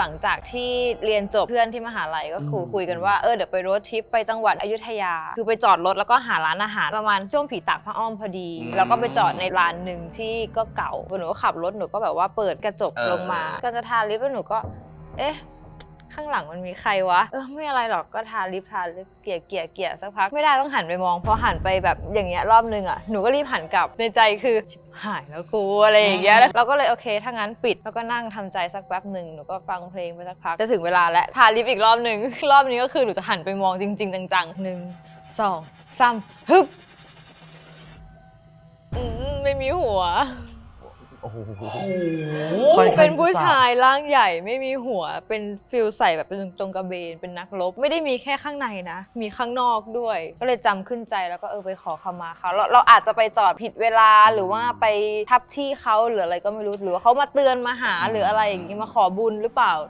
หลังจากที่เรียนจบเพื่อนที่มหาลัยก็คุยอืมคุยกันว่าเออเดี๋ยวไปรถทริปไปจังหวัดอยุธยา คือไปจอดรถแล้วก็หาร้านอาหารประมาณช่วงผีตากพระอ้อมพอดี แล้วก็ไปจอดในร้านหนึ่งที่ก็เก่าหนูก็ขับรถหนูก็แบบว่าเปิดกระจกเออลงมา ก็จะทาลิปแล้วหนูก็ เอ๊ะ ข้างหลังมันมีใครวะ เออไม่อะไรหรอกก็ทาลิปทาลิปเกลี่ยเกลี่ยเกลี่ยสักพักไม่ได้ต้องหันไปมองพอหันไปแบบอย่างเงี้ยรอบนึงอะหนูก็รีบหันกลับในใจคือชิบหายแล้วกูอะไรอย่างเงี้ยแล้วเราก็เลยโอเคถ้างั้นปิดแล้วก็นั่งทำใจสักแป๊บหนึ่งหนูก็ฟังเพลงไปสักพักจะถึงเวลาแล้วทาลิปอีกรอบหนึ่งรอบนี้ก็คือหนูจะหันไปมองจริง ๆ จังๆหนึ่งสองสามฮึบอืมไม่มีหัว โอ้โห ค่อนข้าง เป็นผู้ชายร่างใหญ่ไม่มีหัวเป็นฟิลใส่แบบเป็นตรงกระเบน เป็นนักรบไม่ได้มีแค่ข้างในนะ มีข้างนอกด้วย ก็เลยจำขึ้นใจแล้วก็เออไปขอขมาเขาเราเราอาจจะไปจอดผิดเวลาหรือว่าไปทับที่เขาหรืออะไรก็ไม่รู้หรือว่าเขามาเตือนมาหาหรืออะไรอย่างนี้มาขอบุญหรือเปล่า